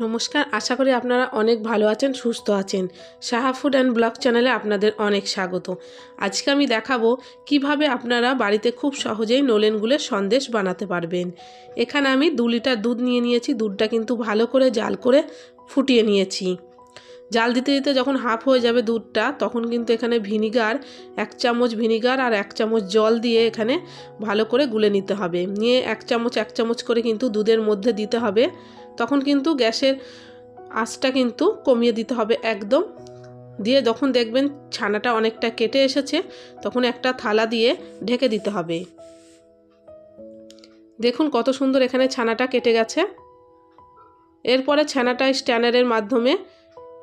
নমস্কার, আশা করি আপনারা অনেক ভালো আছেন, সুস্থ আছেন। সাহা ফুড অ্যান্ড ব্লগ চ্যানেলে আপনাদের অনেক স্বাগত। আজকে আমি দেখাবো কীভাবে আপনারা বাড়িতে খুব সহজেই নলেন গুলের সন্দেশ বানাতে পারবেন। এখানে আমি দু লিটার দুধ নিয়ে নিয়েছি, দুধটা কিন্তু ভালো করে জাল করে ফুটিয়ে নিয়েছি। জাল দিতে দিতে যখন হাফ হয়ে যাবে দুধটা, তখন কিন্তু এখানে ভিনিগার, এক চামচ ভিনিগার আর এক চামচ জল দিয়ে এখানে ভালো করে গুলে নিতে হবে। নিয়ে এক চামচ এক চামচ করে কিন্তু দুধের মধ্যে দিতে হবে। তখন কিন্তু গ্যাসের আঁচটা কিন্তু কমিয়ে দিতে হবে একদম। দিয়ে যখন দেখবেন ছানাটা অনেকটা কেটে এসেছে, তখন একটা থালা দিয়ে ঢেকে দিতে হবে। দেখুন কত সুন্দর এখানে ছানাটা কেটে গেছে। এরপরে ছানাটা স্ট্যানারের মাধ্যমে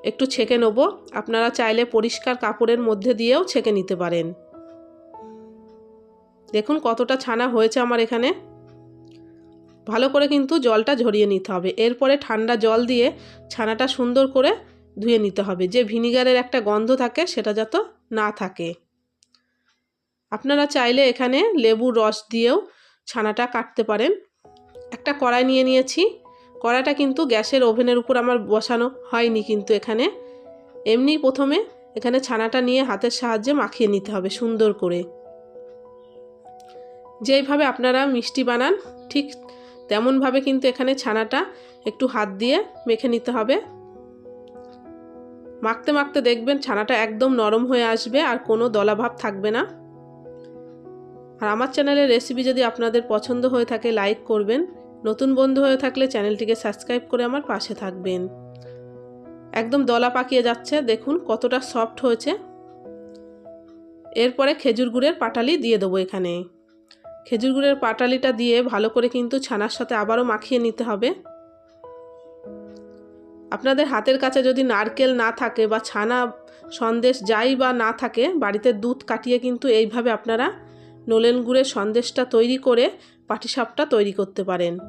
একটু ছেঁকে নেব। আপনারা চাইলে পরিষ্কার কাপড়ের মধ্যে দিয়েও ছেঁকে নিতে পারেন। দেখুন কতটা ছানা হয়েছে আমার এখানে। ভালো করে কিন্তু জলটা ঝরিয়ে নিতে হবে। এরপরে ঠান্ডা জল দিয়ে ছানাটা সুন্দর করে ধুয়ে নিতে হবে। যে ভিনিগারের একটা গন্ধ থাকে, সেটা যত না থাকে। আপনারা চাইলে এখানে লেবুর রস দিয়েও ছানাটা কাটতে পারেন। একটা কড়াই নিয়ে নিয়েছি। কড়াইটা কিন্তু গ্যাসের ওভেনের উপর আমার বসানো হয়নি কিন্তু এখানে। এমনি প্রথমে এখানে ছানাটা নিয়ে হাতের সাহায্যে মাখিয়ে নিতে হবে সুন্দর করে। যেইভাবে আপনারা মিষ্টি বানান, ঠিক তেমনভাবে কিন্তু এখানে ছানাটা একটু হাত দিয়ে মেখে নিতে হবে। মাখতে মাখতে দেখবেন ছানাটা একদম নরম হয়ে আসবে আর কোনো দলাভাব থাকবে না। আর আমার চ্যানেলের রেসিপি যদি আপনাদের পছন্দ হয়ে থাকে, লাইক করবেন। নতুন বন্ধু হয়ে থাকলে চ্যানেলটিকে সাবস্ক্রাইব করে আমার পাশে থাকবেন। একদম দলা পাকিয়ে যাচ্ছে, দেখুন কতটা সফট হয়েছে। এরপরে খেজুর গুড়ের পাটালি দিয়ে দেবো এখানে। খেজুর গুড়ের পাটালিটা দিয়ে ভালো করে কিন্তু ছানার সাথে আবারও মাখিয়ে নিতে হবে। আপনাদের হাতের কাছে যদি নারকেল না থাকে বা ছানা সন্দেশ যাই বা না থাকে, বাড়িতে দুধ কাটিয়ে কিন্তু এইভাবে আপনারা নলেন গুড়ের সন্দেশটা তৈরি করে পাটিসাপটা তৈরি করতে পারেন।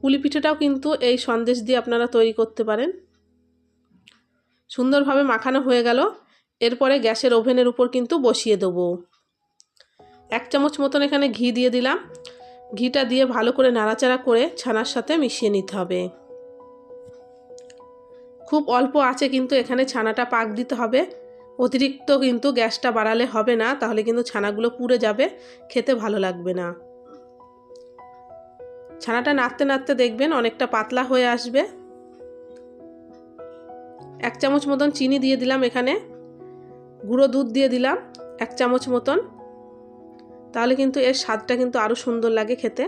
পুলি পিঠেটাও কিন্তু এই সন্দেশ দিয়ে আপনারা তৈরি করতে পারেন। সুন্দরভাবে মাখানো হয়ে গেল। এরপরে গ্যাসের ওভেনের উপর কিন্তু বসিয়ে দেবো। এক চামচ মতন এখানে ঘি দিয়ে দিলাম। ঘিটা দিয়ে ভালো করে নাড়াচাড়া করে ছানার সাথে মিশিয়ে নিতে হবে। খুব অল্প আছে কিন্তু এখানে ছানাটা পাক দিতে হবে। অতিরিক্ত কিন্তু গ্যাসটা বাড়ালে হবে না, তাহলে কিন্তু ছানাগুলো পুড়ে যাবে, খেতে ভালো লাগবে না। ছানাটা নাড়তে নাড়তে দেখবেন অনেকটা পাতলা হয়ে আসবে। এক চামচ মতন চিনি দিয়ে দিলাম এখানে। গুঁড়ো দুধ দিয়ে দিলাম, এক চামচ মতন। তাহলে কিন্তু এর স্বাদটা কিন্তু আরও সুন্দর লাগে খেতে।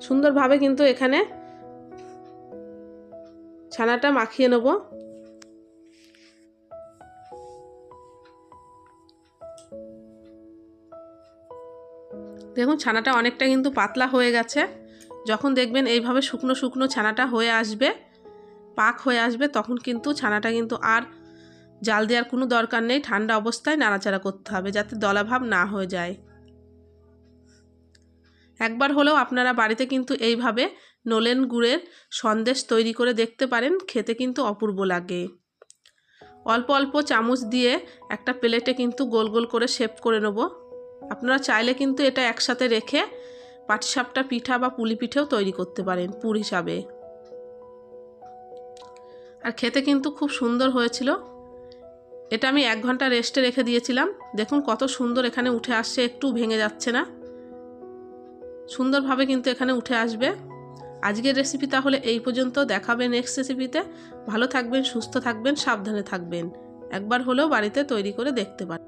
সুন্দরভাবে কিন্তু এখানে ছানাটা মাখিয়ে নেব। দেখুন ছানাটা অনেকটা কিন্তু পাতলা হয়ে গেছে। যখন দেখবেন এইভাবে শুকনো শুকনো ছানাটা হয়ে আসবে, পাক হয়ে আসবে, তখন কিন্তু ছানাটা কিন্তু আর জাল দেওয়ার কোনো দরকার নেই, ঠান্ডা অবস্থায় নাড়াচাড়া করতে হবে যাতে দলাভাব না হয়ে যায়। একবার হলেও আপনারা বাড়িতে কিন্তু এইভাবে নলেন গুড়ের সন্দেশ তৈরি করে দেখতে পারেন, খেতে কিন্তু অপূর্ব লাগে। অল্প অল্প চামচ দিয়ে একটা প্লেটে কিন্তু গোল গোল করে শেপ করে নেব। আপনারা চাইলে কিন্তু এটা একসাথে রেখে পাটিসাপটা পিঠা বা পুলি পিঠেও তৈরি করতে পারেন পুর হিসাবে। আর খেতে কিন্তু খুব সুন্দর হয়েছিল। এটা আমি এক ঘণ্টা রেস্টে রেখে দিয়েছিলাম। দেখুন কত সুন্দর এখানে উঠে আসছে, একটু ভেঙে যাচ্ছে না। সুন্দরভাবে কিন্তু এখানে উঠে আসবে। আজকের রেসিপি তাহলে এই পর্যন্ত। দেখাবে নেক্সট রেসিপিতে ভালো থাকবেন, সুস্থ থাকবেন, সাবধানে থাকবেন। একবার হলেও বাড়িতে তৈরি করে দেখতে পারেন।